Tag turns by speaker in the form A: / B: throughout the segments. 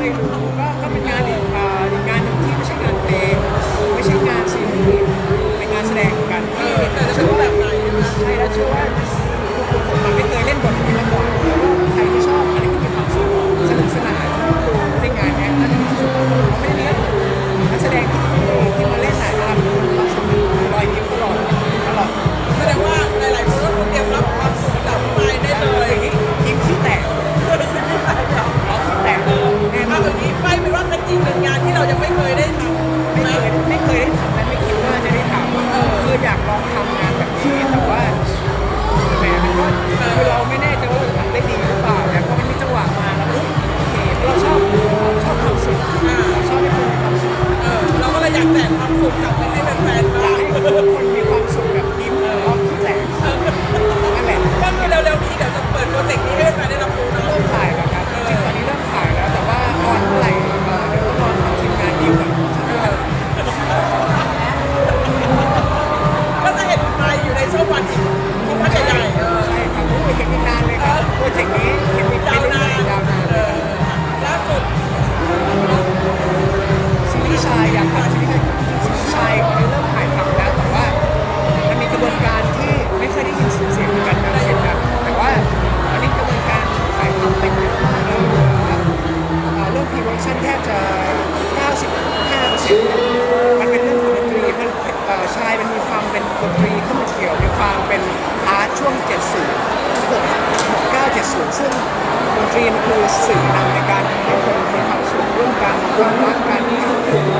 A: อะ
B: ไร
A: หนู
B: ก็ก็เป็นงาน ยังไม่เคย
A: ค่อนข้า
B: ง
A: ให
B: ญ่
A: ใช่ครับโอ้ยเห็นอีกนานเลยครับโปรเจกต์นี้เขีก
B: ยาวนาน
A: ยาวนานล่า
B: สุด
A: ซีรีส์ชายอยางครับซีรีส์ชายเริ่มถ่ายทำแล้วแต่ว่ามันมีกระบวนการที่ไม่เคยได้ยินเสียงเหมือนกันนะเสียงแบบแต่ว่าตอนนี้กระบวนการถ่ายทำเต็มที่มากแล้ครับเรื่องพีเวชั่นแทบจะ 95%มันเป็นเรื่องดนตรีมันเชายมันความเป็นดนตรีข้า ช่วง 70 6 9 70 ซึ่งดนตรีมันคือสื่อนำในการให้คนมีความสุขร่วมกันความรักกันทั้งคืน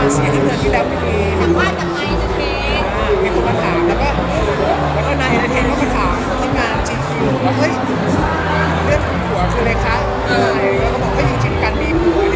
A: มา
B: เสี
A: ยที่เดือนที่แล้
B: ว
A: ปีพีถามว่า
B: ษณ์ไม
A: ค์เมย์มีคนมาถามแล้วก็แล้วก็นายเอเทนก็มาถามที่งานจีคิวว่าเฮ้ยเรื่องหัวคืออะไรคะเออแล้วก็บอกว่า
B: อ
A: ยู่กินกัน
B: ดีผัว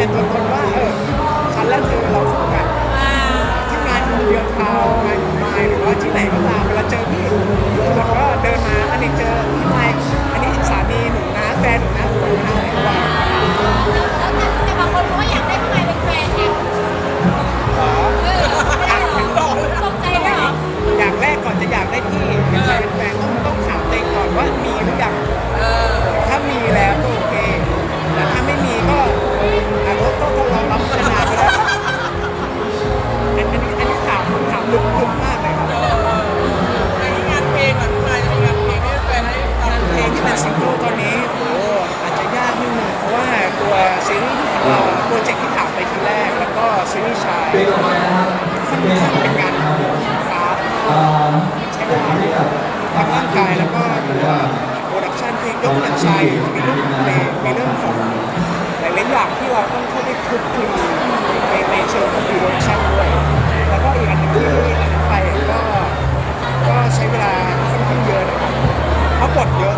B: เป็น
A: ตันว่าเออฉันและเธอเราคู่กันที่งานเดียวทาวงานไมล์หรือว่าที่ไหนก็ตามเวลาเจอพี่ทุกคนก็เดินมาอันนี้เจอพี่ไมล์อันนี้สามีหนูนะแฟน ใน
C: เรื่องใน
A: ในเรื่องของหลายๆอย่างที่เราต้องเข้าไปคุยคุยในในเชิงของดีโลชั่นด้วย แล้วก็อีกอันหนึงที่อันไปก็ก็ใช้เวลาค่อนข้างเยอะนะครับเพราะบทเยอะ